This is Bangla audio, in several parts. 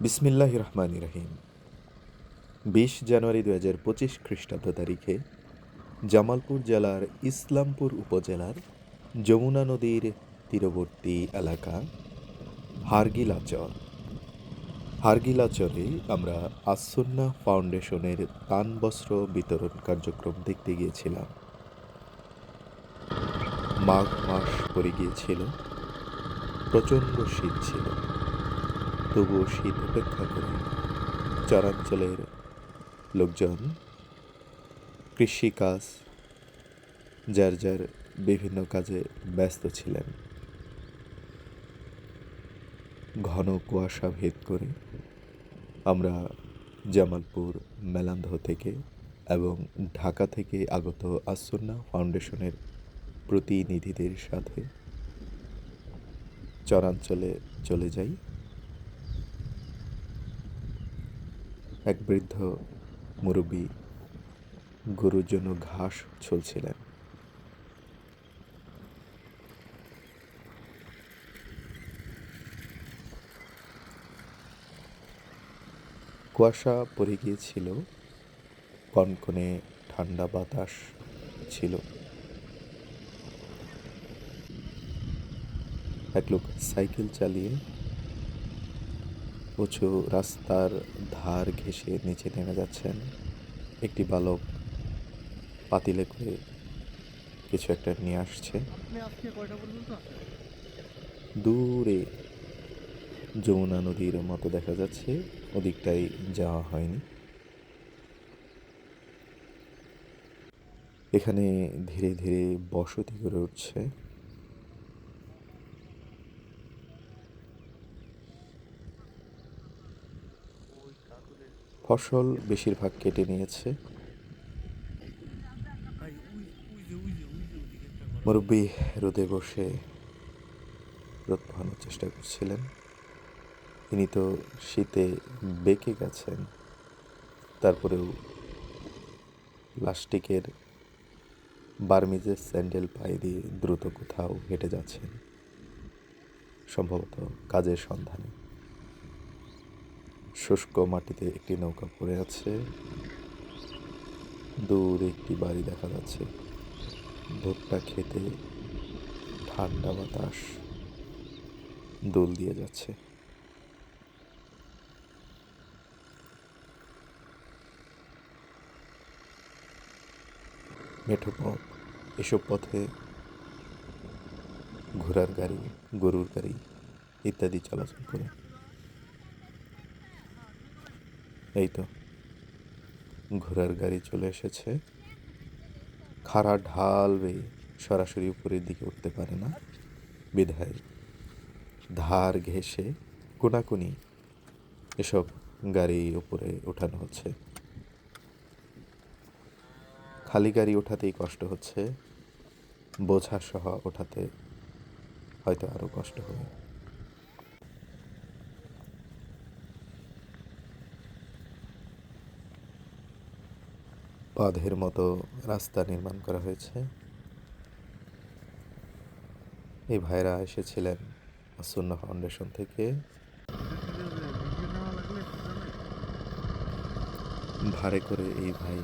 বিসমিল্লাহ রহমান রহিম বিশ জানুয়ারি দু হাজার পঁচিশ খ্রিস্টাব্দ তারিখে জামালপুর জেলার ইসলামপুর উপজেলার যমুনা নদীর তীরবর্তী এলাকা হারগিলাচর। হারগিলাচরে আমরা আসন্না ফাউন্ডেশনের তান বস্ত্র বিতরণ কার্যক্রম দেখতে গিয়েছিলাম। মাঘ মাস পড়ে গিয়েছিল, প্রচণ্ড শীত ছিল। তবুও শীত উপেক্ষা করে। চরাঞ্চলের লোকজন, কৃষিকাজ, যার যার বিভিন্ন কাজে ব্যস্ত ছিলেন। ঘন কুয়াশা ভেদ করে আমরা জামালপুর মেলান্ধ থেকে এবং ঢাকা থেকে আগত আসন্না ফাউন্ডেশনের প্রতিনিধিদের সাথে চরাঞ্চলে চলে যাই। এক বৃদ্ধ মুরব্বী গরুর জন্য ঘাস ছলছিলেন। কুয়াশা পড়ে গিয়েছিল কনকনে ঠান্ডা বাতাস ছিল। এক লোক সাইকেল চালিয়ে উঁচু রাস্তার ধার ঘেঁষে নিচে নেমে যাচ্ছেন একটি বালক। পাতিলে করে কিছু একটা নিয়ে আসছে। দূরে যমুনা নদীর মতো দেখা যাচ্ছে ওদিকটাই যাওয়া হয়নি। এখানে ধীরে ধীরে বসতি গড়ে উঠছে। ফসল বেশিরভাগ কেটে নিয়েছে। মুরব্বী রোদে বসে রোদ পোহানোর চেষ্টা করছিলেন। তিনি তো শীতে বেঁকে গেছেন, তারপরেও প্লাস্টিকের বার্মিজের স্যান্ডেল পায়ে দিয়ে দ্রুত কোথাও হেঁটে যাচ্ছেন। সম্ভবত কাজের সন্ধানে। শুষ্ক মাটিতে একটি নৌকা পড়ে আছে। দূরে একটি বাড়ি দেখা যাচ্ছে। ভুট্টা খেতে ঠান্ডা বাতাস দোল দিয়ে যাচ্ছে। মেঠো পথ, এসব পথে ঘোড়ার গাড়ি, গরুর গাড়ি ইত্যাদি চলাচল করে। এই তো ঘোড়ার গাড়ি চলে এসেছে। খাড়া ঢাল বেয়ে সরাসরি উপরের দিকে উঠতে পারে না। বিধায় ধার ঘেঁষে কোনাকুনি এসব গাড়ি উপরে ওঠানো হচ্ছে। খালি গাড়ি ওঠাতেই কষ্ট হচ্ছে। বোঝা সহ ওঠাতে হয়তো আরও কষ্ট হবে। বাঁধের মতো রাস্তা নির্মাণ করা হয়েছে। এই ভাইরা এসেছিলেন সুন্না ফাউন্ডেশন থেকে? ভাড়ে করে এই ভাই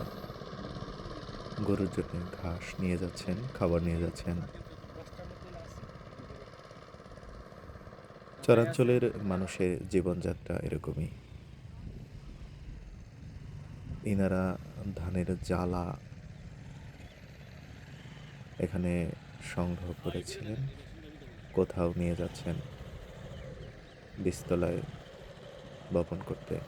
গরুর জন্য ঘাস নিয়ে যাচ্ছেন, খাবার নিয়ে যাচ্ছেন। চরাঞ্চলের মানুষের জীবনযাত্রা এরকমই। ইনারা ধানের জ্বালা এখানে সংগ্রহ করেছিলেন। কোথাও নিয়ে যাচ্ছেন বীজতলায় বপন করতে।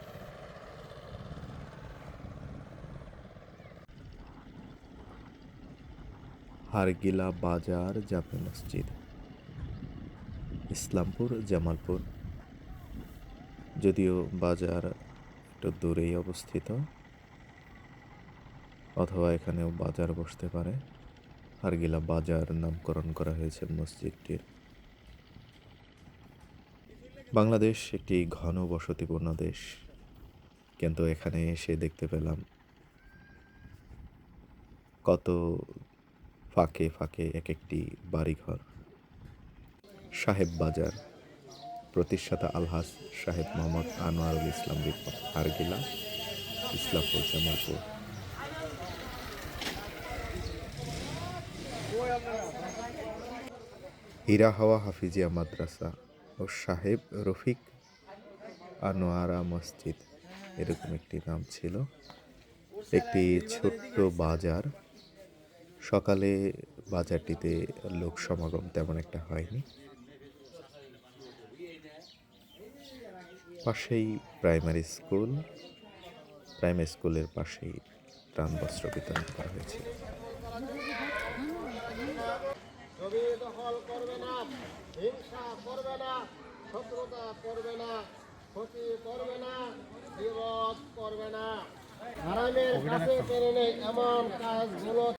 হারগিলা বাজার জামে মসজিদ, ইসলামপুর, জামালপুর। যদিও বাজার একটু দূরেই অবস্থিত। অথবা এখানেও বাজার বসতে পারে। হারগিলা বাজার নামকরণ করা হয়েছে মসজিদটির। বাংলাদেশ একটি ঘন বসতিপূর্ণ দেশ। কিন্তু এখানে এসে দেখতে পেলাম কত ফাঁকে ফাঁকে এক একটি বাড়িঘর। সাহেব বাজার, প্রতিষ্ঠাতা আলহাজ সাহেব মোহাম্মদ আনোয়ারুল ইসলাম রিপন আরগিলা ইসলামপুর জামালপুর। হীরা হাওয়া হাফিজিয়া মাদ্রাসা ও সাহেব রফিক আনোয়ারা মসজিদ, এরকম একটি নাম ছিল। একটি ছোট্ট বাজার। সকালে বাজারটিতে লোক সমাগম তেমন একটা হয়নি। পাশেই প্রাইমারি স্কুল। প্রাইমারি স্কুলের পাশেই ত্রাণ বস্ত্র বিতরণ করা হয়েছে। জমি দখল করবে না হিংসা করবে না শত্রুতা করবে না ক্ষতি করবে না বিরোধ করবে না। হারামের কাছে পেরে এমন কাজগুলো